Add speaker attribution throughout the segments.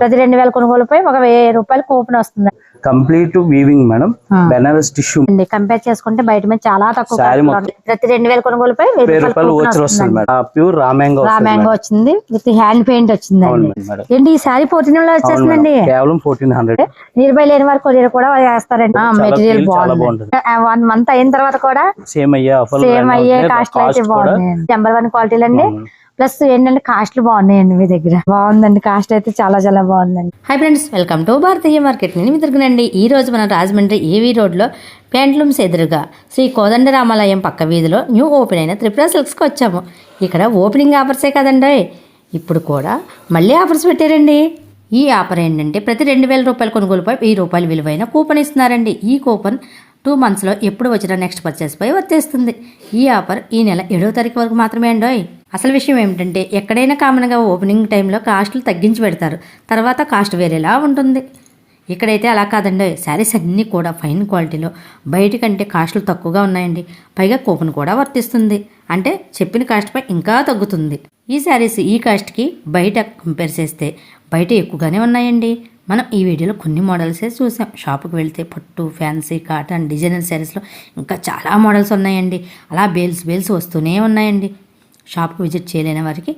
Speaker 1: ప్రతి రెండు వేల కొనుగోలుపై ఒక వెయ్యి రూపాయలు కూపన్ వస్తుంది.
Speaker 2: Complete weaving madam. Banaras tissue.
Speaker 1: Compare చేసుకుంటే బయట మీద చాలా తక్కువ. ప్రతి రెండు వేల కొనుగోలుపై
Speaker 2: ప్యూర్ రామ్యాంగో
Speaker 1: వచ్చింది. విత్ హ్యాండ్ పెయింట్
Speaker 2: మేడం
Speaker 1: ఏంటి ఈ శారీ ఫోర్టీన్లో
Speaker 2: మేడం. కేవలం ఫోర్టీన్ హండ్రెడ్
Speaker 1: నియర్ బై లేని వారు కొరియర్ కూడా వేస్తారండి. మెటీరియల్ బాగుంది.
Speaker 2: బాగుంటుంది.
Speaker 1: వన్ మంత్ అయిన తర్వాత కూడా
Speaker 2: సేమ్ అయ్యే
Speaker 1: సేమ్ అయ్యే కాస్ట్ అయితే బాగున్నాయి నెంబర్ వన్ క్వాలిటీలు అండి ప్లస్ ఏంటంటే కాస్ట్లు బాగున్నాయండి మీ దగ్గర. బాగుందండి. కాస్ట్ అయితే చాలా చాలా బాగుందండి.
Speaker 3: Hi friends welcome to Bharatiya market నేను మీ తిరుగునండి ఈ రోజు మన రాజమండ్రి ఏవీ రోడ్లో ప్యాంట్లూమ్స్ ఎదురుగా శ్రీ కోదండరామాలయం పక్క వీధిలో న్యూ ఓపెన్ అయిన త్రిపుర సిల్క్స్కి వచ్చాము. ఇక్కడ ఓపెనింగ్ ఆఫర్సే కదండి? ఇప్పుడు కూడా మళ్ళీ ఆఫర్స్ పెట్టారండి. ఈ ఆఫర్ ఏంటంటే ప్రతి రెండు వేల రూపాయల కొనుగోలుపై వెయ్యి రూపాయల విలువైన కూపన్ ఇస్తున్నారండి. ఈ కూపన్ టూ మంత్స్లో ఎప్పుడు వచ్చిన నెక్స్ట్ పర్చేస్పై వచ్చేస్తుంది. ఈ ఆఫర్ ఈ నెల ఏడవ తారీఖు వరకు మాత్రమే అండోయ్ అసలు విషయం ఏమిటంటే ఎక్కడైనా కామన్గా ఓపెనింగ్ టైంలో కాస్టులు తగ్గించి పెడతారు. తర్వాత కాస్ట్ వేరేలా ఉంటుంది. ఇక్కడైతే అలా కాదండి. శారీస్ అన్నీ కూడా ఫైన్ క్వాలిటీలో. బయట కంటే కాస్ట్లు తక్కువగా ఉన్నాయండి. పైగా కూపన్ కూడా వర్తిస్తుంది. అంటే చెప్పిన కాస్ట్పై ఇంకా తగ్గుతుంది. ఈ శారీస్ ఈ కాస్ట్కి బయట కంపేర్ చేస్తే బయట ఎక్కువగానే ఉన్నాయండి. మనం ఈ వీడియోలో కొన్ని మోడల్సే చూసాం. షాప్కి వెళ్తే పట్టు ఫ్యాన్సీ కాటన్ డిజైనర్ శారీస్లో ఇంకా చాలా మోడల్స్ ఉన్నాయండి. అలా బేల్స్ బేల్స్ వస్తూనే ఉన్నాయండి. షాప్కి విజిట్ చేయలేని వారికి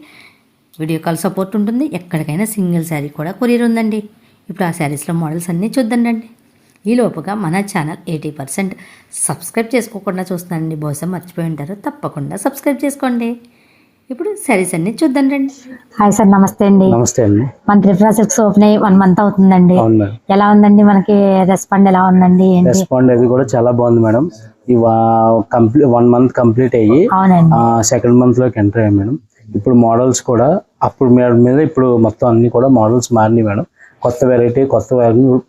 Speaker 3: వీడియో కాల్ సపోర్ట్ ఉంటుంది. ఎక్కడికైనా సింగిల్ శారీ కూడా కొరియర్ ఉందండి. ఇప్పుడు ఆ శారీస్లో మోడల్స్ అన్నీ చూద్దండి ఈ లోపుగా మన ఛానల్ ఎయిటీ పర్సెంట్ సబ్స్క్రైబ్ చేసుకోకుండా చూస్తున్నానండి బహుశా మర్చిపోయి ఉంటారు. తప్పకుండా సబ్స్క్రైబ్ చేసుకోండి. ఇప్పుడు శారీస్ అన్నీ చూద్దాం రండి
Speaker 1: హాయ్ సార్ నమస్తే అండి.
Speaker 2: నమస్తే అండి.
Speaker 1: మన త్రిపుర సిక్స్ ఓపెన్ అయ్యి వన్ మంత్ అవుతుందండి. ఎలా ఉందండి? మనకి రెస్పాండ్ ఎలా ఉందండి?
Speaker 2: రెస్పాండ్ అది కూడా చాలా బాగుంది మేడం. ఈ కంప్లీట్ వన్ మంత్ కంప్లీట్ అయ్యి సెకండ్ మంత్లోకి ఎంటర్ అయ్యాం మేడం. ఇప్పుడు మోడల్స్ కూడా అప్పుడు మీద మీద ఇప్పుడు మొత్తం అన్ని కూడా మోడల్స్ మారినాయి మేడం. కొత్త వెరైటీ కొత్త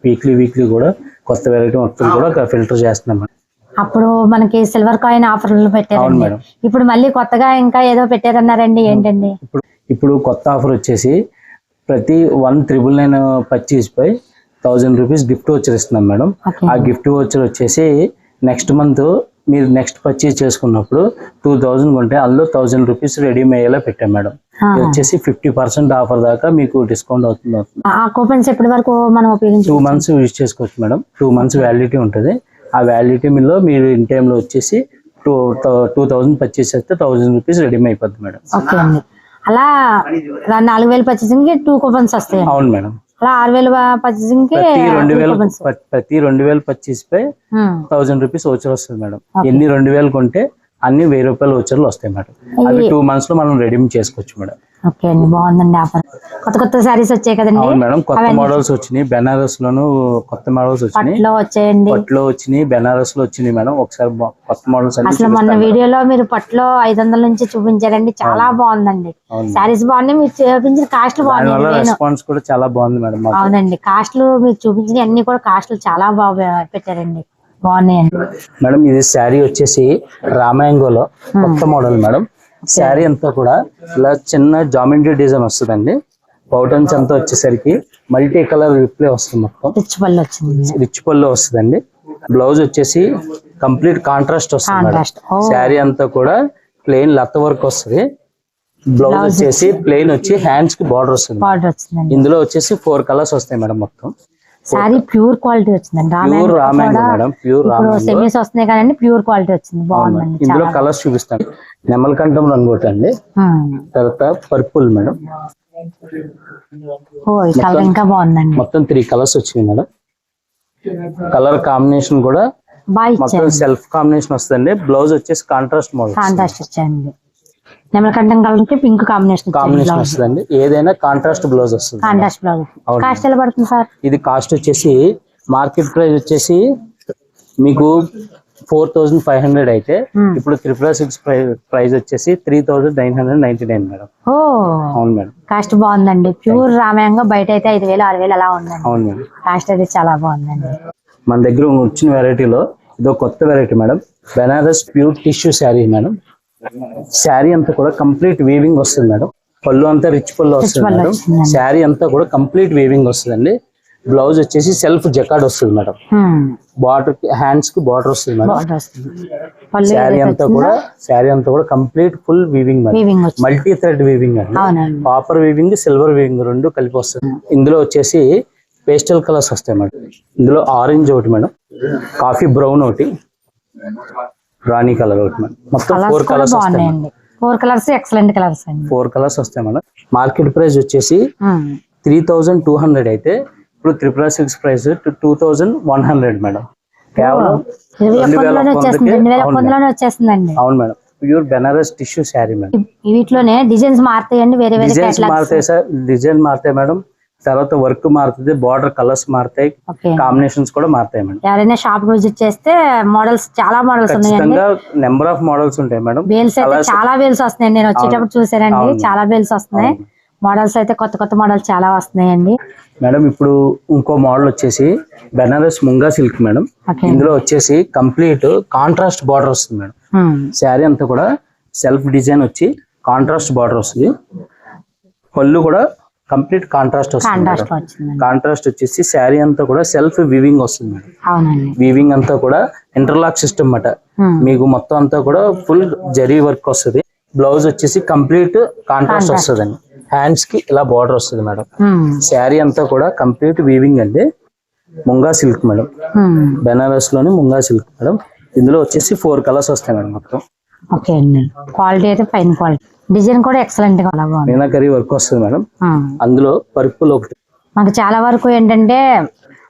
Speaker 2: వీక్లీ వీక్లీ కూడా కొత్త వెరైటీ మొత్తం కూడా ఫిల్టర్ చేస్తున్నాం మేడం.
Speaker 1: అప్పుడు మనకి సిల్వర్ కాయిన్ ఆఫర్లు పెట్టారండి.
Speaker 2: మేడం.
Speaker 1: ఇప్పుడు మళ్ళీ కొత్తగా ఇంకా ఏదో పెట్టారన్నారండి ఏంటండి?
Speaker 2: ఇప్పుడు ఇప్పుడు కొత్త ఆఫర్ వచ్చేసి ప్రతి వన్ త్రిబుల్ నైన్ పర్చేస్ పై థౌజండ్ రూపీస్ గిఫ్ట్ వచ్చర్ ఇస్తున్నాం మేడం. ఆ గిఫ్ట్ వచ్చర్ వచ్చేసి నెక్స్ట్ మంత్ మీరు నెక్స్ట్ పర్చేస్ చేసుకున్నప్పుడు టూ థౌజండ్ కొంటే అందులో థౌజండ్ రూపీస్ రెడీమ్ అయ్యేలా పెట్టాం మేడం. వచ్చేసి ఫిఫ్టీ పర్సెంట్ ఆఫర్ దాకా మీకు డిస్కౌంట్ అవుతుంది
Speaker 1: ఆ కూపన్స్ ఎప్పటి వరకు మనం ఉపయోగించు
Speaker 2: టూ మంత్స్ యూజ్ చేసుకోవచ్చు మేడం. టూ మంత్స్ వ్యాలిడిటీ ఉంటుంది. ఆ వ్యాలిడిటీ మీలో మీరు ఇన్ టైంలో వచ్చేసి టూ టూ థౌజండ్ పర్చేస్ చేస్తే థౌజండ్ రూపీస్ రెడీమ్ అయిపోద్ది మేడం.
Speaker 1: ఓకే అండి. అలా నాలుగు వేలు పర్చేసింగ్ టూ కూపన్స్ వస్తాయి
Speaker 2: అవును మేడం.
Speaker 1: అలా ఆరు వేలు
Speaker 2: పర్చేసింగ్కి రెండు వేలు ప్రతి రెండు వేలు పర్చేస్ పై. థౌజండ్ రూపీస్ ఓచర్ వస్తుంది మేడం. ఎన్ని రెండు వేలు కొంటే అన్ని వెయ్యి రూపాయల ఓచర్లు వస్తాయి మేడం. అవి టూ మంత్స్లో మనం రెడీమ్ చేసుకోవచ్చు మేడం.
Speaker 1: ఓకే అండి బాగుందండి ఆఫర్. కొత్త కొత్త శారీస్ వచ్చాయి కదండి?
Speaker 2: అవును మేడం కొత్త మోడల్స్ వచ్చినాయి. బెనారస్ లోను కొత్త మోడల్స్ వచ్చినాయి.
Speaker 1: పట్లో వచ్చాయండి.
Speaker 2: వచ్చినాయి బెనారస్లో వచ్చినాయి మేడం. ఒకసారి కొత్త మోడల్స్
Speaker 1: అసలు మొన్న వీడియోలో మీరు పట్లో ఐదు వందల నుంచి చూపించారండి. చాలా బాగుందండి. శారీస్ బాగున్నాయి మీరు చూపించిన కాస్ట్లు బాగున్నాయి నేను.
Speaker 2: రెస్పాన్స్ కూడా చాలా బాగుంది మేడం
Speaker 1: అవునండి కాస్ట్లు మీరు చూపించిన అన్ని కూడా కాస్ట్లు చాలా బాగా పెట్టారండి. బాగున్నాయండి
Speaker 2: మేడం ఇది శారీ వచ్చేసి రామాయంగోలో కొత్త మోడల్ మేడం. శారీ అంతా కూడా ఇలా చిన్న జామెంట్రీ డిజైన్ వస్తుందండి. పౌటన్స్ అంతా వచ్చేసరికి మల్టీ కలర్ రిప్లే వస్తుంది మొత్తం.
Speaker 1: రిచ్ పళ్ళు వచ్చింది.
Speaker 2: రిచ్ పళ్ళు వస్తుందండి. బ్లౌజ్ వచ్చేసి కంప్లీట్ కాంట్రాస్ట్ వస్తుంది శారీ అంతా కూడా ప్లెయిన్ లత్త వర్క్ వస్తుంది. బ్లౌజ్ వచ్చేసి ప్లెయిన్ వచ్చి హ్యాండ్స్కి బార్డర్ వస్తుంది ఇందులో వచ్చేసి ఫోర్ కలర్స్ వస్తాయి మేడం మొత్తం.
Speaker 1: శారీ ప్యూర్ క్వాలిటీ వచ్చిందండి.
Speaker 2: ప్యూర్
Speaker 1: రామాయణ
Speaker 2: రామాయంగో మేడం ప్యూర్
Speaker 1: సెమీస్ వస్తున్నాయి కదండి ప్యూర్ క్వాలిటీ వచ్చింది. బాగుందండి
Speaker 2: ఇందులో కలర్స్ చూపిస్తాను. నెమలకంఠం రంగు ఒకటి అండి
Speaker 1: ఉమ్.
Speaker 2: తర్వాత పర్పుల్ మేడం.
Speaker 1: ఓ ఈ కలర్ ఇంకా బాగుందండి.
Speaker 2: మొత్తం త్రీ కలర్స్ వచ్చినాయి మేడం. కలర్ కాంబినేషన్ కూడా మొత్తం సెల్ఫ్ కాంబినేషన్ వస్తుందండి. బ్లౌజ్ వచ్చేసి కాంట్రాస్ట్ మోడల్
Speaker 1: కాంట్రాస్ట్ ఇచ్చాయండి నెమలకంఠం కలర్కి పింక్ కాంబినేషన్
Speaker 2: కాంబినేషన్ వస్తుందండి. ఏదైనా కాంట్రాస్ట్ బ్లౌజ్ వస్తుంది.
Speaker 1: Contrast blouse. కాస్ట్ ఎలా పడుతుంది సార్?
Speaker 2: ఇది కాస్ట్ వచ్చేసి మార్కెట్ ప్రైస్ వచ్చేసి మీకు ఫోర్ థౌజండ్ ఫైవ్ హండ్రెడ్ అయితే
Speaker 1: Hmm.
Speaker 2: ఇప్పుడు త్రిపుర సిక్స్ ప్రైస్ వచ్చేసి three thousand nine hundred ninety nine madam అవును మేడం
Speaker 1: కాస్ట్ బాగుందండి. ప్యూర్ రామాయంగా బయట అయితే ఐదు వేలు ఆరు వేలు అలా ఉందండి.
Speaker 2: అవును మేడం
Speaker 1: కాస్ట్ అయితే చాలా బాగుందండి.
Speaker 2: మన దగ్గర వచ్చిన వెరైటీలో ఇదో కొత్త variety madam Banaras pure tissue sari madam sari అంతా కూడా కంప్లీట్ వీవింగ్ వస్తుంది మేడం. పళ్ళు అంతా రిచ్ పళ్ళు వస్తుంది మేడం. శారీ అంతా కూడా కంప్లీట్ వీవింగ్ వస్తుందండి. బ్లౌజ్ వచ్చేసి సెల్ఫ్ జకాడ్ వస్తుంది మేడం. బార్డర్ హ్యాండ్స్కి బార్డర్ వస్తుంది మేడం. శారీ అంతా కూడా శారీ అంతా కూడా complete full weaving madam. Multi thread weaving అండి. కాపర్ వీవింగ్ సిల్వర్ వీవింగ్ రెండు కలిపి వస్తుంది. ఇందులో వచ్చేసి పేస్టల్ కలర్స్ వస్తాయి మేడం. ఇందులో ఆరెంజ్ ఒకటి మేడం. కాఫీ బ్రౌన్ ఒకటి. రాణి కలర్ ఒకటి మేడం. మొత్తం ఫోర్ కలర్స్ వస్తాయి
Speaker 1: ఫోర్ కలర్స్ ఎక్సలెంట్ కలర్స్ అండి.
Speaker 2: ఫోర్ కలర్స్ వస్తాయి మేడం. మార్కెట్ ప్రైస్ వచ్చేసి. త్రీ థౌజండ్ టూ హండ్రెడ్ అయితే ఇప్పుడు Tripura silks price two thousand one hundred madam. కేవలం రెండు వేల
Speaker 1: రెండు వేల
Speaker 2: అవును
Speaker 1: ఒక్కలోనే వచ్చేస్తుందండి
Speaker 2: అవును madam. Pure Banaras tissue sari madam.
Speaker 1: వీటిలోనే డిజైన్స్ మారుతాయండి వేరే వేరే
Speaker 2: డిజైన్స్ మారుతాయి సార్. డిజైన్ మారుతాయి మేడం. తర్వాత వర్క్ మారుతుంది బార్డర్ కలర్స్ మారుతాయి కాంబినేషన్స్ కూడా మారుతాయి మేడం.
Speaker 1: ఎవరైనా షాప్ విజిట్ చేస్తే మోడల్స్ చాలా మోడల్స్
Speaker 2: ఖచ్చితంగా నెంబర్ ఆఫ్ మోడల్స్ ఉంటాయి మేడం.
Speaker 1: బేల్స్ అయితే చాలా బేల్స్ వస్తున్నాయండి నేను వచ్చేటప్పుడు చూసానండి. చాలా బేల్స్ వస్తున్నాయి. మోడల్స్ అయితే కొత్త కొత్త మోడల్స్ చాలా వస్తున్నాయండి.
Speaker 2: మేడం ఇప్పుడు ఇంకో మోడల్ వచ్చేసి బెనారస్ ముంగా సిల్క్ మేడం. ఇందులో వచ్చేసి కంప్లీట్ కాంట్రాస్ట్ బార్డర్ వస్తుంది మేడం. శారీ అంతా కూడా సెల్ఫ్ డిజైన్ వచ్చి కాంట్రాస్ట్ బార్డర్ వస్తుంది. పళ్ళు కూడా కంప్లీట్ కాంట్రాస్ట్ వస్తుంది
Speaker 1: కాంట్రాస్ట్
Speaker 2: వచ్చేసి శారీ అంతా కూడా సెల్ఫ్ వివింగ్ వస్తుంది మేడం. వీవింగ్ అంతా కూడా ఇంటర్లాక్ సిస్టమ్ అన్నమాట
Speaker 1: ఉమ్.
Speaker 2: మీకు మొత్తం అంతా కూడా ఫుల్ జరీ వర్క్ వస్తుంది. బ్లౌజ్ వచ్చేసి కంప్లీట్ కాంట్రాస్ట్ వస్తుంది అండి హ్యాండ్స్కి ఇలా బార్డర్ వస్తుంది మేడం. శారీ అంతా కూడా కంప్లీట్ వీవింగ్ అండి. Muga silk madam. బెనారస్లోని muga silk madam. ఇందులో వచ్చేసి ఫోర్ కలర్స్ వస్తాయి మేడం మొత్తం.
Speaker 1: ఓకే అండి. క్వాలిటీ అయితే ఫైన్ క్వాలిటీ డిజైన్ కూడా ఎక్సలెంట్గా
Speaker 2: మీనాకరీ వర్క్ వస్తుంది మేడం. అందులో పర్పుల్ ఒకటి.
Speaker 1: మాకు చాలా వరకు ఏంటంటే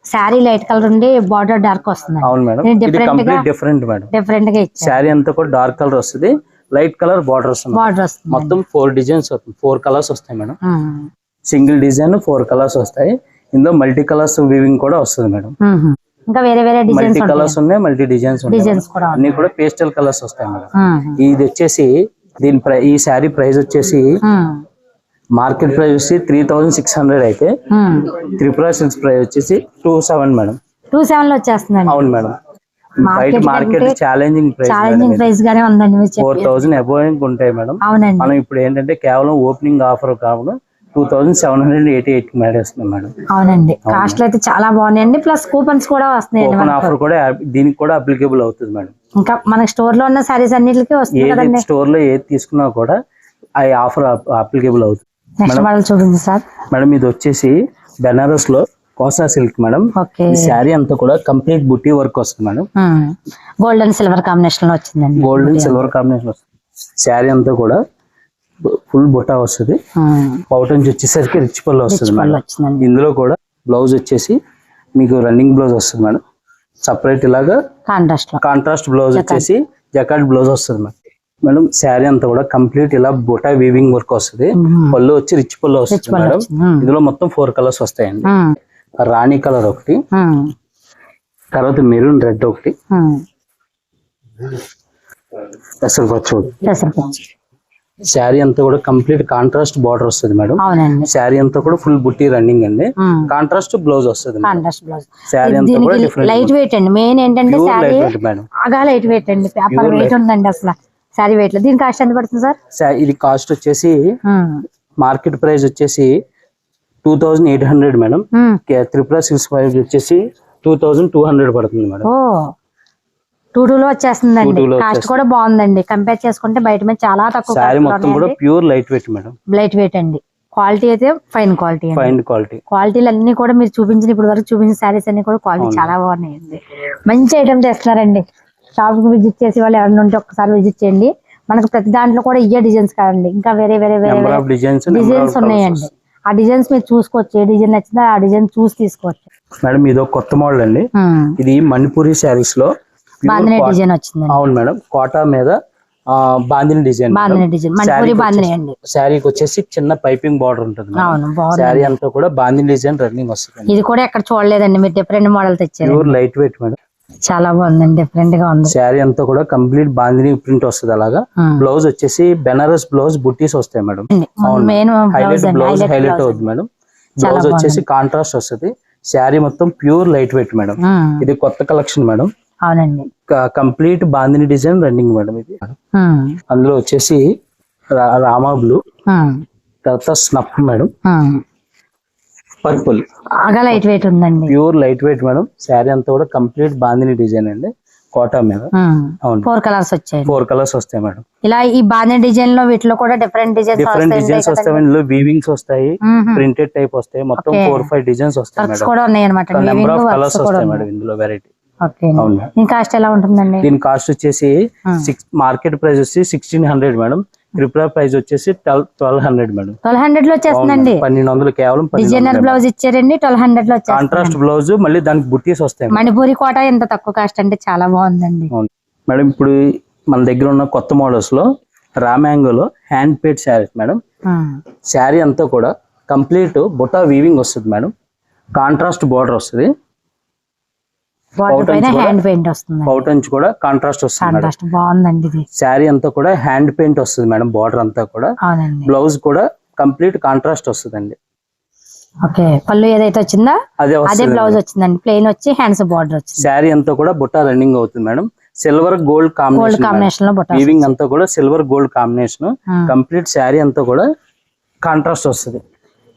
Speaker 1: శారీ లైట్ కలర్ ఉండి బార్డర్ డార్క్ వస్తుంది.
Speaker 2: అవును మేడం. Different madam.
Speaker 1: డిఫరెంట్గా
Speaker 2: శారీ అంతా కూడా డార్క్ కలర్ వస్తుంది. లైట్ కలర్ బార్డర్ వస్తుంది
Speaker 1: బార్డర్ వస్తుంది.
Speaker 2: మొత్తం ఫోర్ డిజైన్స్ ఫోర్ కలర్స్ వస్తాయి madam. Single design four colours వస్తాయి. ఇందులో మల్టీ కలర్స్ వీవింగ్ కూడా వస్తుంది మేడం.
Speaker 1: ఇంకా వేరే వేరే డిజైన్స్
Speaker 2: మల్టీ కలర్స్ ఉన్నాయి మల్టీ డిజైన్స్ ఉన్నాయి
Speaker 1: డిజైన్స్ కూడా
Speaker 2: అన్ని కూడా పేస్టల్ కలర్స్ వస్తాయి మేడం. ఇది వచ్చేసి దీని ప్రై ఈ శారీ ప్రైస్ వచ్చేసి. మార్కెట్ ప్రైస్ వచ్చి త్రీ థౌజండ్ సిక్స్ హండ్రెడ్ అయితే. త్రిపుర సిల్క్స్ ప్రైస్ వచ్చేసి టూ సెవెన్ మేడం.
Speaker 1: టూ సెవెన్లో వచ్చేస్తుందండి.
Speaker 2: అవును మేడం. బయట మార్కెట్
Speaker 1: కంటే
Speaker 2: ఛాలెంజింగ్ ప్రైస్
Speaker 1: ఛాలెంజింగ్ ప్రైస్ గానే ఉందండి
Speaker 2: ఫోర్ థౌసండ్ అబోవ్ ఉంటాయి మేడం.
Speaker 1: అవునండి.
Speaker 2: మనం ఇప్పుడు ఏంటంటే కేవలం ఓపెనింగ్ ఆఫర్ కాకుండా two thousand seven hundred eighty eight మేడేస్తున్నాం madam.
Speaker 1: అవునండి. కాస్ట్లు అయితే చాలా బాగున్నాయండి. ప్లస్ కూపన్స్ కూడా మనకు.
Speaker 2: ఆఫర్ కూడా దీనికి కూడా అప్లికేబుల్ అవుతుంది మేడం.
Speaker 1: ఇంకా మన స్టోర్లో ఉన్న సారీస్ అన్నిటికీ వస్తుంది
Speaker 2: స్టోర్లో ఏది తీసుకున్నా కూడా ఆ ఆఫర్ అప్లికేబుల్ అవుతుంది.
Speaker 1: నెక్స్ట్ మోడల్ చూపించండి సార్.
Speaker 2: మేడం ఇది వచ్చేసి బెనారస్లో కోసా సిల్క్ మేడం. ఈ శారీ అంతా కూడా కంప్లీట్ బుట్టి వర్క్ వస్తుంది మేడం.
Speaker 1: గోల్డ్ అండ్ సిల్వర్ కాంబినేషన్లో వచ్చిందండి
Speaker 2: గోల్డ్ అండ్ సిల్వర్ కాంబినేషన్ వస్తుంది. శారీ అంతా కూడా ఫుల్ బుట్టా వస్తుంది. పౌటన్స్ వచ్చేసరికి రిచ్ పళ్ళు వస్తుంది మేడం ఇందులో కూడా బ్లౌజ్ వచ్చేసి మీకు రన్నింగ్ బ్లౌజ్ వస్తుంది మేడం సపరేట్ ఇలాగా
Speaker 1: కాంట్రాస్ట్
Speaker 2: కాంట్రాస్ట్ బ్లౌజ్ వచ్చేసి జకాట్ బ్లౌజ్ వస్తుంది మేడం మేడం శారీ అంతా కూడా కంప్లీట్ ఇలా బుటా వీవింగ్ వర్క్ వస్తుంది. పళ్ళు వచ్చి రిచ్ పళ్ళు వస్తుంది మేడం. ఇందులో మొత్తం ఫోర్ కలర్స్ వస్తాయండి. రాణి కలర్ ఒకటి. తర్వాత మెరూన్ రెడ్ ఒకటి. అసలు
Speaker 1: పెసరపప్పు.
Speaker 2: శారీ అంతా కూడా కంప్లీట్ కాంట్రాస్ట్ బార్డర్ వస్తుంది మేడం.
Speaker 1: అవునండి.
Speaker 2: శారీ అంతా కూడా ఫుల్ బుట్టి రన్నింగ్ అండి. కాంట్రాస్ట్ బ్లౌజ్ వస్తుంది మేడం.
Speaker 1: Contrast blouse.
Speaker 2: శారీ అంతా కూడా
Speaker 1: దీనికి
Speaker 2: డిఫరెంట్
Speaker 1: లైట్ వెయిట్ అండి. మెయిన్ ఏంటంటే శారీ
Speaker 2: లైట్ వెయిట్ మేడం.
Speaker 1: బాగా లైట్ వెయిట్ అండి. పేపర్
Speaker 2: Pure
Speaker 1: వెయిట్ ఉందండి అసలు. శారీ వెయిట్లో. దీని కాస్ట్ ఎంత పడుతుంది సార్?
Speaker 2: ఇది కాస్ట్ వచ్చేసి. మార్కెట్ ప్రైస్ వచ్చేసి two thousand eight hundred madam.
Speaker 1: Um.
Speaker 2: Tripura silks five వచ్చేసి టూ థౌజండ్ టూ హండ్రెడ్ పడుతుంది మేడం.
Speaker 1: టూ టూ లో వచ్చేస్తుందండి.
Speaker 2: 2-2 లో
Speaker 1: కాస్ట్ కూడా బాగుందండి. కంపేర్ చేసుకుంటే బయట మీద చాలా తక్కువ
Speaker 2: pure light weight madam.
Speaker 1: Light weight అండి. క్వాలిటీ అయితే ఫైన్ క్వాలిటీ
Speaker 2: ఫైన్ క్వాలిటీ
Speaker 1: క్వాలిటీలు అన్ని కూడా మీరు చూపించిన ఇప్పుడు వరకు చూపించిన శారీస్ అన్ని కూడా క్వాలిటీ చాలా బాగున్నాయండి. మంచి ఐటమ్ చేస్తున్నారండి షాప్కి విజిట్ చేసి వాళ్ళు ఎవరైనా ఉంటే ఒక్కసారి విజిట్ చేయండి. మనకు ప్రతి దాంట్లో కూడా ఇయ్యే డిజైన్స్ కాదండి. ఇంకా వేరే వేరే వేరే
Speaker 2: డిజైన్స్
Speaker 1: డిజైన్స్ ఉన్నాయండి. ఆ డిజైన్స్ మీరు చూసుకోవచ్చు. ఏ డిజైన్ నచ్చిందో ఆ డిజైన్ చూసి తీసుకోవచ్చు.
Speaker 2: మేడం ఇది కొత్త మోడల్ అండి. ఇది మణిపూరి శారీస్లో
Speaker 1: డిజైన్ వచ్చిందండి.
Speaker 2: అవును మేడం కోటా మీద బాందిని డిజైన్ శారీకి వచ్చేసి చిన్న పైపింగ్ బార్డర్ ఉంటుంది శారీ అంతా కూడా బాందిని డిజైన్ రన్నింగ్ వస్తుంది
Speaker 1: ఇది కూడా ఎక్కడ చూడలేదండి మీరు డిఫరెంట్ మోడల్ తెచ్చారు.
Speaker 2: Pure light weight madam.
Speaker 1: చాలా బాగుందండి డిఫరెంట్గా ఉంది.
Speaker 2: శారీ అంతా కూడా కంప్లీట్ బాందిని ప్రింట్ వస్తుంది అలాగా. బ్లౌజ్ వచ్చేసి బెనారస్ బ్లౌజ్ బుట్టీస్ వస్తాయి మేడం.
Speaker 1: బ్లౌజ్
Speaker 2: హైలైట్ బ్లౌజ్ అవుతుంది మేడం. బ్లౌజ్ వచ్చేసి కాంట్రాస్ట్ వస్తుంది. శారీ మొత్తం ప్యూర్ లైట్ వెయిట్ మేడం. ఇది కొత్త కలెక్షన్ మేడం.
Speaker 1: అవునండి.
Speaker 2: Complete bandhani design running madam ఇది. అందులో వచ్చేసి రామా బ్లూ. తర్వాత స్నఫ్ మేడం. పర్పుల్.
Speaker 1: బాగా లైట్ వెయిట్ ఉందండి.
Speaker 2: Pure light weight madam. Sari అంతా కూడా కంప్లీట్ బాందిని డిజైన్ అండి. కోటా మీద. అవును.
Speaker 1: ఫోర్ కలర్స్ వచ్చాయి.
Speaker 2: ఫోర్ కలర్స్ వస్తాయి మేడం.
Speaker 1: ఇలా ఈ బాగా డిజైన్లో వీటిలో కూడా డిఫరెంట్ డిజైన్స్
Speaker 2: డిఫరెంట్ డిజైన్స్ వస్తాయి. ఇందులో వీవింగ్స్ వస్తాయి. ప్రింటెడ్ టైప్ వస్తాయి. మొత్తం. ఫోర్ ఫైవ్ డిజైన్స్ వస్తాయి మేడం.
Speaker 1: కూడా ఉన్నాయి
Speaker 2: నెంబర్ ఆఫ్ కలర్స్ వస్తాయి మేడం ఇందులో వెరైటీ
Speaker 1: దీని కాస్ట్ ఎలా ఉంటుందండి?
Speaker 2: దీని కాస్ట్ వచ్చేసి. సిక్స్ మార్కెట్ ప్రైస్ వచ్చి sixteen hundred madam. Tripura price వచ్చేసి ట్వెల్వ్ హండ్రెడ్ మేడం.
Speaker 1: ట్వెల్వ్ హండ్రెడ్లో వచ్చేస్తుందండి?
Speaker 2: పన్నెండు వందలు కేవలం
Speaker 1: డిజైనర్ బ్లౌజ్ ఇచ్చారండి ట్వెల్వ్ హండ్రెడ్లో
Speaker 2: కాంట్రాస్ట్ బ్లౌజ్ మళ్ళీ దానికి బుట్టీస్ వస్తాయి.
Speaker 1: మణిపూరి కోట ఎంత తక్కువ కాస్ట్ అంటే చాలా బాగుందండి.
Speaker 2: మేడం ఇప్పుడు మన దగ్గర ఉన్న కొత్త మోడల్స్లో రామ్యాంగోలో hand painted saris madam. Sari అంతా కూడా కంప్లీట్ బుటా వీవింగ్ వస్తుంది మేడం. కాంట్రాస్ట్ బార్డర్ వస్తుంది.
Speaker 1: బార్డర్ పైన హ్యాండ్ పెయింట్ వస్తుంది.
Speaker 2: పౌట్ కూడా కాంట్రాస్ట్ వస్తుంది మేడం.
Speaker 1: కాంట్రాస్ట్ బాగుందండి ఇది.
Speaker 2: శారీ అంతా కూడా హ్యాండ్ పెయింట్ వస్తుంది మేడం బార్డర్ అంతా కూడా.
Speaker 1: అవునండి.
Speaker 2: బ్లౌజ్ కూడా కంప్లీట్ కాంట్రాస్ట్ వస్తుందండి.
Speaker 1: ఓకే పళ్ళు ఏదైతే వచ్చిందా
Speaker 2: అదే
Speaker 1: అదే బ్లౌజ్ వచ్చిందండి. ప్లెయిన్ వచ్చి హ్యాండ్స్ బార్డర్ వచ్చింది.
Speaker 2: శారీ అంతా కూడా బుట్ట రన్నింగ్ అవుతుంది మేడం. సిల్వర్ గోల్డ్
Speaker 1: గోల్డ్ కాంబినేషన్లో బుట్ట
Speaker 2: వీవింగ్ అంతా కూడా silver gold combination. Complete sari అంతా కూడా కాంట్రాస్ట్ వస్తుంది.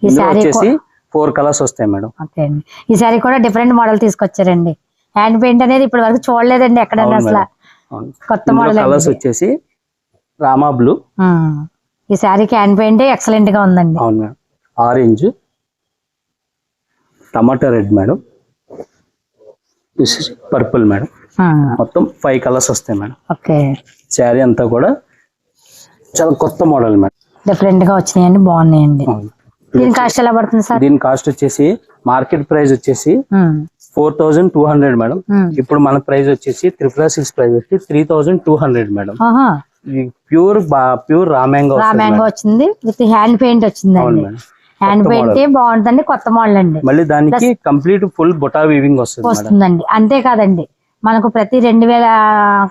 Speaker 1: ఈ శారీ
Speaker 2: వచ్చేసి ఫోర్ కలర్స్ వస్తాయి మేడం.
Speaker 1: ఓకే అండి. ఈ శారీ కూడా డిఫరెంట్ మోడల్ తీసుకొచ్చారండి. హ్యాండ్ పెయింట్ అనేది ఇప్పటి వరకు చూడలేదండి ఎక్కడైనా అసలు. కొత్త మోడల్
Speaker 2: కలర్స్ వచ్చేసి రామా బ్లూ.
Speaker 1: ఈ శారీకి హ్యాండ్ పెయింట్ ఎక్సలెంట్గా ఉందండి.
Speaker 2: అవును madam. Orange. Tomato red madam. Purple madam. మొత్తం ఫైవ్ కలర్స్ వస్తాయి మేడం.
Speaker 1: ఓకే.
Speaker 2: శారీ అంతా కూడా చాలా కొత్త మోడల్ మేడం.
Speaker 1: డిఫరెంట్గా వచ్చినాయండి బాగున్నాయండి. దీని కాస్ట్ ఎలా పడుతుంది సార్?
Speaker 2: దీని కాస్ట్ వచ్చేసి మార్కెట్ ప్రైస్ వచ్చేసి. Four thousand two hundred madam. ఇప్పుడు మన ప్రైస్ వచ్చేసి త్రిపుల సిక్స్ ప్రైస్ వచ్చి three thousand two hundred madam. Pure pure raw mango
Speaker 1: raw mango వచ్చింది. With hand paint
Speaker 2: madam.
Speaker 1: Hand paint బాగుంటుంది కొత్త మోడల్ అండి.
Speaker 2: మళ్ళీ దానికి కంప్లీట్ ఫుల్ బొటా వీవింగ్ వస్తుంది
Speaker 1: వస్తుందండి. అంతేకాదండి మనకు ప్రతి రెండు వేల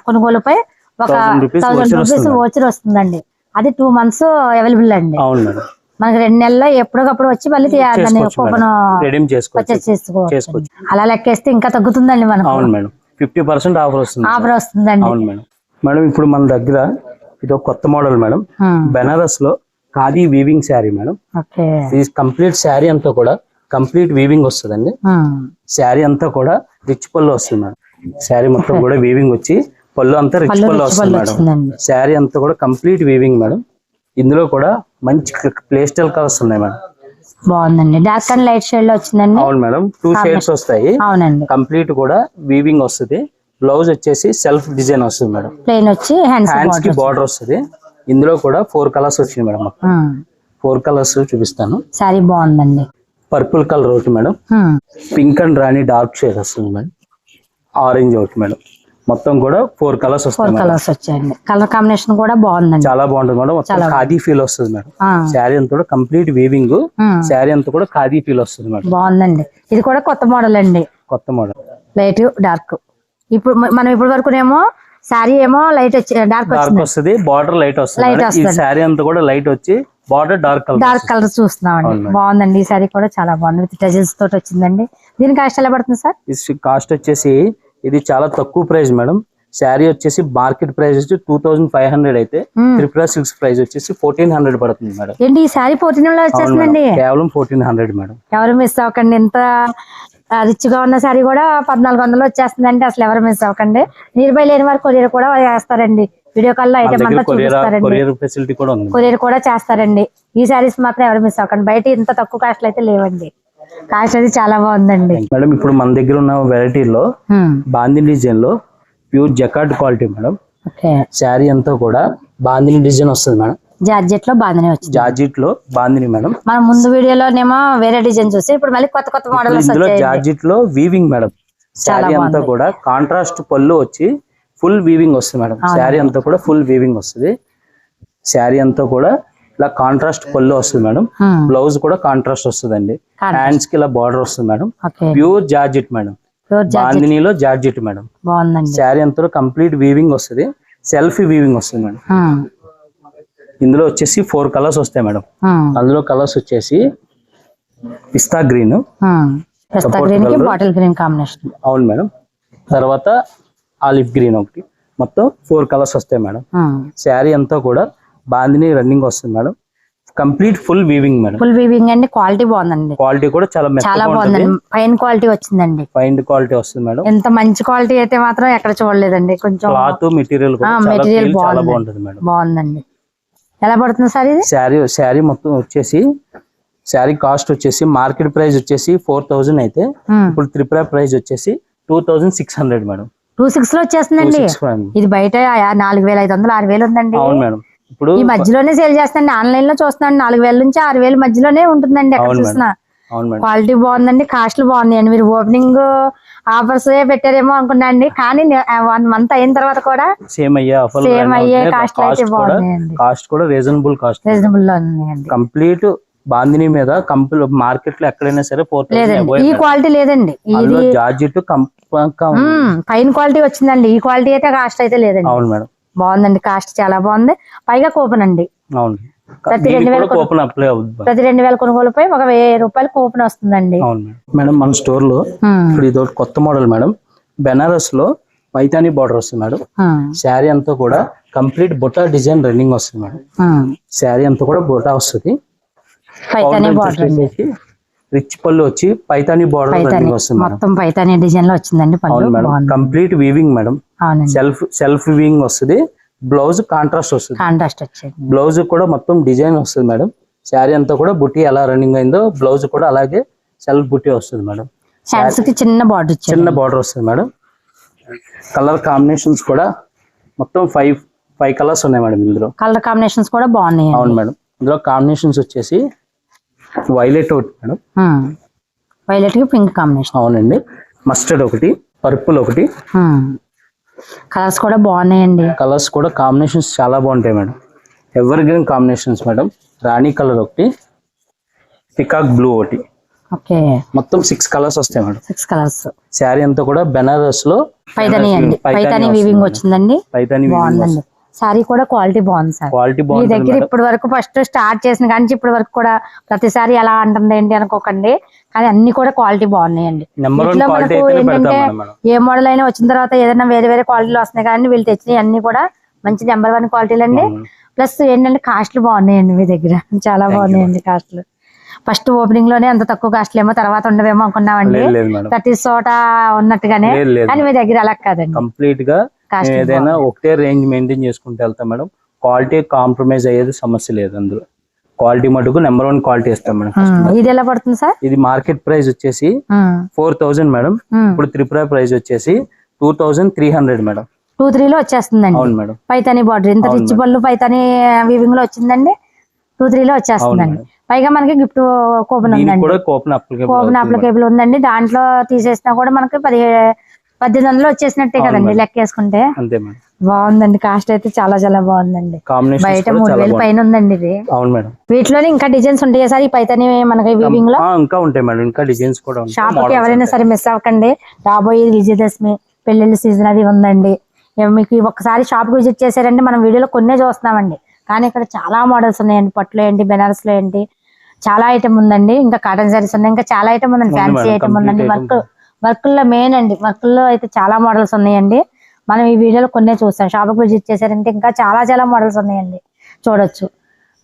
Speaker 1: కొనుగోలుపై ఒక
Speaker 2: 1000 rupees
Speaker 1: థౌసండ్ రూపీస్. ఓచర్ వస్తుందండి. అది టూ మంత్స్ అవైలబుల్ అండి.
Speaker 2: అవును మేడం.
Speaker 1: మనకి రెండు నెలల్లో ఎప్పటికప్పుడు వచ్చి మళ్ళీ తీ- దాన్ని
Speaker 2: చేసుకోవచ్చు
Speaker 1: కూపన్
Speaker 2: మేడం. రెడీమ్ చేసుకోవచ్చు.
Speaker 1: పర్చేస్ చేసుకోవచ్చు.
Speaker 2: చేసుకోవచ్చు.
Speaker 1: అలా లెక్కేస్తే ఇంకా తగ్గుతుందండి మనకు.
Speaker 2: అవును మేడం. ఫిఫ్టీ పర్సెంట్ ఆఫర్ వస్తుంది
Speaker 1: ఆఫర్ వస్తుందండి.
Speaker 2: అవును మేడం. మేడం ఇప్పుడు మన దగ్గర ఇది ఒక కొత్త మోడల్ మేడం. బెనారస్లో ఖాదీ వీవింగ్ శారీ మేడం. ఈ కంప్లీట్ శారీ అంతా కూడా కంప్లీట్ వీవింగ్ వస్తుందండి. శారీ అంతా కూడా రిచ్ పళ్ళు వస్తుంది మేడం. శారీ మొత్తం కూడా వీవింగ్ వచ్చి పళ్ళు అంతా రిచ్
Speaker 1: పళ్ళు
Speaker 2: వస్తుంది మేడం. శారీ అంతా కూడా కంప్లీట్ వీవింగ్ మేడం. ఇందులో కూడా మంచి ప్లేస్టల్ కలర్స్ ఉన్నాయి మేడం
Speaker 1: బాగుందండి. డార్క్ అండ్ లైట్ షేడ్లో వచ్చిందండి.
Speaker 2: అవును మేడం టూ షేడ్స్ వస్తాయి.
Speaker 1: అవునండి.
Speaker 2: కంప్లీట్ కూడా వీవింగ్ వస్తుంది. బ్లౌజ్ వచ్చేసి సెల్ఫ్ డిజైన్ వస్తుంది మేడం
Speaker 1: ప్లెయిన్ వచ్చి
Speaker 2: హ్యాండ్స్కి బార్డర్ వస్తుంది. ఇందులో కూడా ఫోర్ కలర్స్ వచ్చినాయి మేడం ఫోర్ కలర్స్ చూపిస్తాను.
Speaker 1: శారీ బాగుందండి.
Speaker 2: పర్పుల్ కలర్ ఒకటి మేడం. పింక్ అండ్ రాణి డార్క్ షేడ్ వస్తుంది మేడం ఆరెంజ్ ఒకటి మేడం మొత్తం కూడా ఫోర్ కలర్స్
Speaker 1: ఫోర్
Speaker 2: వస్తాయి
Speaker 1: కలర్స్ వచ్చాయండి. కలర్ కాంబినేషన్ కూడా బాగుందండి.
Speaker 2: చాలా బాగుంటుంది మేడం. మొత్తం ఖాదీ ఫీల్ వస్తుంది మేడం.
Speaker 1: ఆ,
Speaker 2: శారీ అంతా కూడా కంప్లీట్ వీవింగ్
Speaker 1: ఉమ్.
Speaker 2: శారీ అంతా కూడా ఖాదీ ఫీల్ వస్తుంది మేడం.
Speaker 1: బాగుందండి. ఇది కూడా కొత్త మోడల్ అండి.
Speaker 2: కొత్త మోడల్
Speaker 1: లైట్ డార్క్ ఇప్పుడు మ- మనం ఇప్పుడు వరకునేమో శారీ ఏమో లైట్ వచ్చి డార్క్
Speaker 2: డార్క్
Speaker 1: వచ్చింది.
Speaker 2: వస్తుంది బార్డర్ లైట్ వస్తుంది
Speaker 1: Light
Speaker 2: మేడం. ఈ
Speaker 1: వస్తుంది.
Speaker 2: శారీ అంతా కూడా లైట్ వచ్చి border dark colour
Speaker 1: dark colour చూస్తున్నామండి.
Speaker 2: అవును మేడం.
Speaker 1: బాగుందండి. ఈ శారీ కూడా చాలా బాగుంది. విత్ టజల్స్ తోటి వచ్చిందండి. దీని కాస్ట్ ఎలా పడుతుంది సార్?
Speaker 2: కాస్ట్ వచ్చేసి ఇది చాలా తక్కువ ప్రైస్ మేడం. శారీ వచ్చేసి మార్కెట్ ప్రైస్ వచ్చి టూ థౌసండ్ ఫైవ్ హండ్రెడ్ అయితే
Speaker 1: మ్మ్.
Speaker 2: త్రిపుర సిల్క్స్ ప్రైస్ వచ్చేసి ఫోర్టీన్ హండ్రెడ్ పడుతుంది మేడం.
Speaker 1: ఏంటి ఈ శారీ ఫోర్టీన్ వచ్చేస్తుందండి
Speaker 2: మేడం. కేవలం ఫోర్టీన్ హండ్రెడ్ మేడం.
Speaker 1: ఎవరు మిస్ అవ్వకండి. ఎంత రిచ్గా ఉన్న శారీ కూడా పద్నాలుగు వందలు వచ్చేస్తుందంటే అసలు ఎవరు మిస్ అవ్వకండి. నియర్ బై లేని వారు కొరియర్ కూడా చేస్తారండి. వీడియో
Speaker 2: కాల్లో
Speaker 1: ఐటమ్ అంతా చూపిస్తారండి.
Speaker 2: కొరియర్ ఫెసిలిటీ కూడా ఉంది.
Speaker 1: కొరియర్ కూడా చేస్తారండి. ఈ శారీస్ మాత్రం ఎవరు మిస్ అవ్వకండి. బయట ఇంత తక్కువ కాస్ట్ అయితే లేవండి. కాస్ట్ అది చాలా బాగుందండి.
Speaker 2: మేడం ఇప్పుడు మన దగ్గర ఉన్న వెరైటీలో
Speaker 1: హ్మ్.
Speaker 2: బాందిని డిజైన్లో pure jacquard quality madam. Sari అంతా కూడా బాందిని డిజైన్ వస్తుంది మేడం.
Speaker 1: జార్జెట్లో బాగానే వచ్చింది.
Speaker 2: జార్జిట్లో బాందిని మేడం.
Speaker 1: మనం ముందు వీడియోలోనేమో వేరే డిజైన్ చూసి ఇప్పుడు మళ్ళీ కొత్త కొత్త మోడల్స్
Speaker 2: జార్జిట్లో వీవింగ్ మేడం. శారీ అంతా. కూడా కాంట్రాస్ట్ పళ్ళు వచ్చి ఫుల్ వీవింగ్ వస్తుంది మేడం. శారీ అంతా కూడా ఫుల్ వీవింగ్ వస్తుంది. శారీ అంతా కూడా ఇలా కాంట్రాస్ట్ పళ్ళు వస్తుంది మేడం. బ్లౌజ్ కూడా కాంట్రాస్ట్ వస్తుందండి. హ్యాండ్స్కి ఇలా బార్డర్ వస్తుంది madam. Pure georgette madam. బాందినిలో georgette madam.
Speaker 1: బాగుందండి.
Speaker 2: శారీ అంతా కంప్లీట్ వీవింగ్ వస్తుంది. సెల్ఫ్ వీవింగ్ వస్తుంది మేడం. ఇందులో వచ్చేసి ఫోర్ కలర్స్ వస్తాయి మేడం. అందులో కలర్స్ వచ్చేసి పిస్తా గ్రీన్.
Speaker 1: బాటిల్ కాంబినేషన్
Speaker 2: అవును మేడం. తర్వాత ఆలివ్ గ్రీన్ ఒకటి. మొత్తం ఫోర్ కలర్స్ వస్తాయి మేడం. శారీ అంతా కూడా బాందిని రన్నింగ్ వస్తుంది madam. Complete full weaving madam.
Speaker 1: Full weaving అండి క్వాలిటీ బాగుందండి.
Speaker 2: క్వాలిటీ కూడా చాలా
Speaker 1: చాలా బాగుందండి. ఫైన్ క్వాలిటీ వచ్చిందండి.
Speaker 2: ఫైన్ క్వాలిటీ వస్తుంది మేడం.
Speaker 1: ఎంత మంచి క్వాలిటీ అయితే మాత్రం ఎక్కడ చూడలేదండి. కొంచెం
Speaker 2: క్లాత్ మెటీరియల్
Speaker 1: మెటీరియల్
Speaker 2: బాగుంటుంది మేడం.
Speaker 1: బాగుందండి. ఎలా పడుతుంది సార్ ఇది?
Speaker 2: శారీ శారీ మొత్తం వచ్చేసి శారీ కాస్ట్ వచ్చేసి మార్కెట్ ప్రైస్ వచ్చేసి ఫోర్ థౌజండ్ అయితే ఇప్పుడు త్రిపుర ప్రైస్ వచ్చేసి two thousand six hundred madam.
Speaker 1: Two సిక్స్లో వచ్చేస్తుందండి ఇది బయట నాలుగు వేల ఐదు వందలు ఆరు వేలు ఉందండి.
Speaker 2: అవును మేడం. ఇప్పుడు
Speaker 1: ఈ మధ్యలోనే సేల్ చేస్తాండి ఆన్లైన్లో చూస్తున్నాను. నాలుగు వేల నుంచి ఆరు వేల మధ్యలోనే ఉంటుందండి.
Speaker 2: మేడం.
Speaker 1: క్వాలిటీ బాగుందండి. కాస్ట్లు బాగున్నాయండి. మీరు ఓపెనింగ్ ఆఫర్స్ పెట్టారేమో అనుకున్నా అండి. కానీ వన్ మంత్ అయిన తర్వాత కూడా
Speaker 2: సేమ్ అయ్యే ఆఫర్
Speaker 1: Same అయ్యే లు అయితే బాగున్నాయండి.
Speaker 2: కాస్ట్ కూడా రీజనబుల్ కాస్ట్.
Speaker 1: రీజనబుల్లో ఉన్నాయండి.
Speaker 2: కంప్లీట్ బాందిని మీద కంప్లీట్ మార్కెట్లో ఎక్కడైనా సరే
Speaker 1: ఈ క్వాలిటీ లేదండి. ఇది
Speaker 2: జార్జెట్
Speaker 1: ఫైన్ క్వాలిటీ వచ్చిందండి. ఈ క్వాలిటీ అయితే కాస్ట్ అయితే లేదండి.
Speaker 2: అవును మేడం.
Speaker 1: బాగుందండి. కాస్ట్ చాలా బాగుంది. పైగా కూపన్ అండి.
Speaker 2: అవును
Speaker 1: ప్రతి రెండు వేల ప్రతి రెండు వేల కొనుగోలుపై ఒక వెయ్యి రూపాయలు కూపన్ వస్తుందండి.
Speaker 2: అవును మేడం. మన
Speaker 1: స్టోర్లో
Speaker 2: ఇప్పుడు ఇది కొత్త మోడల్ మేడం. బెనారస్లో పైతానీ బార్డర్ వస్తుంది మేడం. శారీ అంతా కూడా కంప్లీట్ బుటా డిజైన్ రన్నింగ్ వస్తుంది మేడం. శారీ అంతా కూడా బుటా వస్తుంది.
Speaker 1: పైతానీ బార్డర్. అండి
Speaker 2: రిచ్ పళ్ళు వచ్చి పైతానీ బార్డర్ వస్తుంది
Speaker 1: మొత్తం పైతానీ డిజైన్లో వచ్చిందండి
Speaker 2: అవును madam. Complete weaving madam. Self self weaving వస్తుంది. బ్లౌజ్ కాంట్రాస్ట్ వస్తుంది.
Speaker 1: కాంట్రాస్ట్ వచ్చింది.
Speaker 2: బ్లౌజ్ కూడా మొత్తం డిజైన్ వస్తుంది మేడం. శారీ అంతా కూడా బుట్టి ఎలా రన్నింగ్ అయిందో బ్లౌజ్ కూడా అలాగే సెల్ఫ్ బుట్టి వస్తుంది మేడం.
Speaker 1: హ్యాండ్స్కి చిన్న బార్డర్
Speaker 2: చిన్న బార్డర్ వస్తుంది మేడం. కలర్ కాంబినేషన్స్ కూడా మొత్తం ఫైవ్ ఫైవ్ కలర్స్ ఉన్నాయి మేడం ఇందులో.
Speaker 1: కలర్ కాంబినేషన్స్ కూడా బాగున్నాయి
Speaker 2: అవును మేడం. ఇందులో కాంబినేషన్స్ వచ్చేసి వైలెట్ ఒకటి మేడం.
Speaker 1: వైలెట్కి పింక్ కాంబినేషన్
Speaker 2: అవునండి. మస్టర్డ్ ఒకటి పర్పుల్ ఒకటి.
Speaker 1: కలర్స్ కూడా బాగున్నాయండి.
Speaker 2: కలర్స్ కూడా కాంబినేషన్స్ చాలా బాగుంటాయి మేడం. Evergreen combinations madam. రాణి కలర్ ఒకటి పికాక్ బ్లూ ఒకటి.
Speaker 1: ఓకే.
Speaker 2: మొత్తం సిక్స్ కలర్స్ వస్తాయి మేడం.
Speaker 1: సిక్స్ కలర్స్
Speaker 2: శారీ అంతా కూడా బెనారస్లో
Speaker 1: పైతానీ అండి. పైతానీ వీవింగ్ వచ్చిందండి.
Speaker 2: పైతాని
Speaker 1: బాగుందండి. సారీ కూడా క్వాలిటీ బాగుంది సార్.
Speaker 2: క్వాలిటీ
Speaker 1: మీ
Speaker 2: బాగుంటుంది
Speaker 1: దగ్గర
Speaker 2: మేడం.
Speaker 1: ఇప్పటి వరకు ఫస్ట్ స్టార్ట్ చేసిన కానీ ఇప్పటి వరకు కూడా ప్రతిసారి ఎలా అంటుంది ఏంటి అనుకోకండి. కానీ అన్ని కూడా క్వాలిటీ బాగున్నాయండి.
Speaker 2: నెంబర్ వన్
Speaker 1: వీటిలో
Speaker 2: క్వాలిటీ
Speaker 1: మనకు
Speaker 2: పెడతాం
Speaker 1: ఏంటంటే
Speaker 2: మేడం. మనం
Speaker 1: ఏ మోడల్ అయినా వచ్చిన తర్వాత ఏదైనా వేరే వేరే క్వాలిటీలు వస్తున్నాయి కానీ వీళ్ళు తెచ్చినవి అన్ని కూడా మంచి నెంబర్ వన్ క్వాలిటీలు అండి.
Speaker 2: అవును.
Speaker 1: ప్లస్ ఏంటంటే కాస్ట్లు బాగున్నాయండి మీ దగ్గర. చాలా బాగున్నాయండి కాస్ట్లు ఫస్ట్ ఓపెనింగ్లోనే అంత తక్కువ కాస్ట్లు ఏమో తర్వాత ఉండవేమో అనుకున్నామండి.
Speaker 2: లేదు లేదు మేడం.
Speaker 1: ప్రతి చోట ఉన్నట్టుగానే
Speaker 2: లేదు లేదు
Speaker 1: కానీ మీ దగ్గర అలా కాదండి.
Speaker 2: కంప్లీట్గా ఏదైనా ఒకటే రేంజ్ మెయింటైన్ చేసుకుంటూ వెళ్తాం మేడం. క్వాలిటీ కాంప్రమైజ్ అయ్యేది సమస్య లేదు అందులో. క్వాలిటీ మటుకు నెంబర్ వన్ క్వాలిటీ ఇస్తాం మేడం
Speaker 1: ఇది ఎలా పడుతుంది సార్?
Speaker 2: ఇది మార్కెట్ ప్రైస్ వచ్చేసి ఫోర్ థౌజండ్ మేడం. ఇప్పుడు త్రిపుర ప్రైస్ వచ్చేసి two thousand three hundred madam.
Speaker 1: Two three లో వచ్చేస్తుందండి.
Speaker 2: అవును మేడం.
Speaker 1: పైతానీ బార్డర్ ఇంత రిచ్ పళ్ళు పైతానీ వీవింగ్లో వచ్చిందండి. టూ త్రీ లో వచ్చేస్తుందండి. పైగా మనకి గిఫ్ట్ కూపన్ ఉందండి.
Speaker 2: కూపన్ అప్లికేబుల్
Speaker 1: ఉందండి. దాంట్లో తీసేసినా కూడా మనకి పది పద్దెనిమిది వందలు వచ్చేసినట్టే కదండి లెక్క వేసుకుంటే బాగుందండి. కాస్ట్ అయితే చాలా చాలా బాగుందండి. బయట మూడు వేలు పైన ఉందండి ఇది.
Speaker 2: అవును మేడం.
Speaker 1: వీటిలోనే ఇంకా డిజైన్స్ ఉంటాయి సార్? ఈ పైతానీ మనకి
Speaker 2: వీవింగ్లో? ఇంకా ఉంటాయి మేడం. ఇంకా డిజైన్స్ కూడా
Speaker 1: షాప్కి ఎవరైనా సరే మిస్ అవ్వకండి. రాబోయేది విజయదశమి పెళ్ళిళ్ళ సీజన్ అది ఉందండి. మీకు ఈ ఒక్కసారి షాప్కి విజిట్ చేశారంటే మనం వీడియోలో కొన్నే చూస్తున్నామండి. కానీ ఇక్కడ చాలా మోడల్స్ ఉన్నాయండి. పట్టులో ఏంటి బెనారస్లో ఏంటి చాలా ఐటమ్ ఉందండి. ఇంకా కాటన్ సారీస్ ఉన్నాయి. ఇంకా చాలా ఐటమ్ ఉందండి.
Speaker 2: ఉంది
Speaker 1: ఫ్యాన్సీ ఐటమ్ ఉందండి. వర్క్ వర్కుల్లో మెయిన్ అండి. వర్కుల్లో అయితే చాలా మోడల్స్ ఉన్నాయండి. మనం ఈ వీడియోలో కొన్నే చూస్తాం షాప్కి విజిట్ చేశారంటే ఇంకా చాలా చాలా మోడల్స్ ఉన్నాయండి. చూడొచ్చు.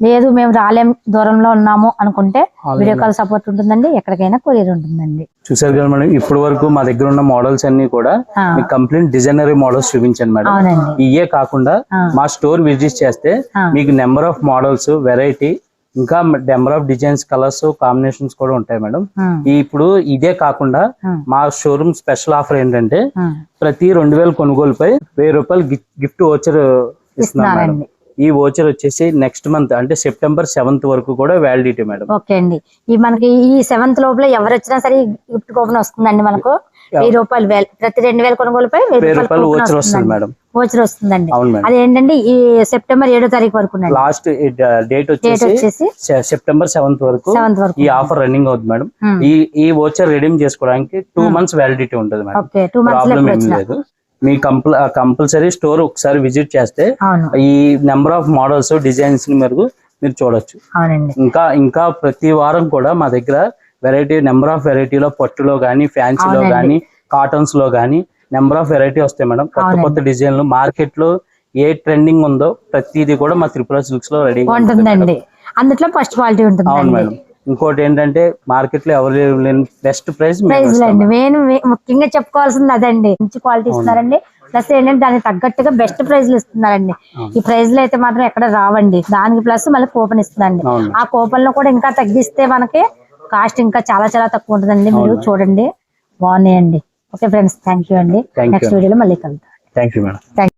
Speaker 1: లేదు మేము రాలేం దూరంలో ఉన్నాము అనుకుంటే వీడియో కాల్ సపోర్ట్ ఉంటుందండి. ఎక్కడికైనా కొరియర్ ఉంటుందండి.
Speaker 2: చూసారు కదా మేడం ఇప్పటి వరకు మా దగ్గర ఉన్న మోడల్స్ అన్ని కూడా కంప్లీట్ డిజైనరీ మోడల్స్ చూపించాను మేడం. ఇవే కాకుండా. మా స్టోర్ విజిట్ చేస్తే. మీకు నెంబర్ ఆఫ్ మోడల్స్ వెరైటీ ఇంకా number of designs colours combinations కూడా ఉంటాయి మేడం. ఇప్పుడు ఇదే కాకుండా మా షోరూమ్ స్పెషల్ ఆఫర్ ఏంటంటే. ప్రతి రెండు వేల కొనుగోలుపై వెయ్యి రూపాయలు గిఫ్ట్ ఓచర్ ఇస్తున్నాం మేడం. ఈ ఓచర్ వచ్చేసి నెక్స్ట్ మంత్ అంటే సెప్టెంబర్ సెవెంత్ వరకు కూడా వ్యాలిడిటీ మేడం.
Speaker 1: ఓకే అండి. ఈ మనకి ఈ సెవెంత్ లోపల ఎవరు వచ్చినా సరే గిఫ్ట్ కూపన్ వస్తుందండి మనకు. వెయ్యి రూపాయలు వేలు ప్రతి రెండు వేల కొనుగోలుపై వెయ్యి రూపాయలు
Speaker 2: ఓచర్ వస్తుంది
Speaker 1: వస్తుందండి.
Speaker 2: మేడం.
Speaker 1: వస్తుందండి. అది ఏంటంటే ఈ సెప్టెంబర్ ఏడో తారీఖు వరకు
Speaker 2: లాస్ట్ డేట్ వచ్చేసి సెప్టెంబర్ సెవెంత్ వరకు ఈ ఆఫర్ రన్నింగ్ అవుతుంది మేడం. ఈ ఈ ఓచర్ రెడీమ్ చేసుకోవడానికి టూ మంత్స్ వ్యాలిడిటీ ఉంటుంది మేడం. ప్రాబ్లం ఏం లేదు. మీ కంపల్ కంపల్సరీ స్టోర్ ఒకసారి విజిట్ చేస్తే ఈ నెంబర్ ఆఫ్ మోడల్స్ డిజైన్స్ని మీరు మీరు చూడొచ్చు. ఇంకా ఇంకా ప్రతి వారం కూడా మా దగ్గర వెరైటీ నెంబర్ ఆఫ్ వెరైటీలో పట్టులో కానీ ఫ్యాన్సీలో. కానీ కాటన్స్లో కానీ నెంబర్ ఆఫ్ వెరైటీ వస్తాయి మేడం. కొత్త. కొత్త డిజైన్లు. మార్కెట్లో ఏ ట్రెండింగ్ ఉందో ప్రతిదీ కూడా మా త్రిపుర సిల్క్స్లో రెడీ
Speaker 1: ఉంటుందండి. అందుట్లో ఫస్ట్ క్వాలిటీ
Speaker 2: అవును
Speaker 1: ఉంటుంది
Speaker 2: మేడం. ఇంకోటి ఏంటంటే మార్కెట్లో ఎవరు లేని బెస్ట్ ప్రైస్
Speaker 1: ప్రైజ్ అండి మెయిన్ ముఖ్యంగా చెప్పుకోవాల్సింది అదండి. మంచి క్వాలిటీ ఇస్తున్నారండి. ప్లస్ ఏంటంటే దానికి తగ్గట్టుగా బెస్ట్ ప్రైజ్లు ఇస్తున్నారండి. ఈ ప్రైజ్లు అయితే మాత్రం ఎక్కడ రావండి. దానికి ప్లస్ మళ్ళీ కూపన్ ఇస్తుందండి
Speaker 2: అవును.
Speaker 1: ఆ కూపన్లో కూడా ఇంకా తగ్గిస్తే మనకి కాస్ట్ ఇంకా చాలా చాలా తక్కువ ఉంటుందండి మీరు చూడండి. బాగున్నాయండి. ఓకే ఫ్రెండ్స్ థ్యాంక్ యూ అండి. నెక్స్ట్ వీడియోలో మళ్ళీ కలుద్దాం.
Speaker 2: Thank you madam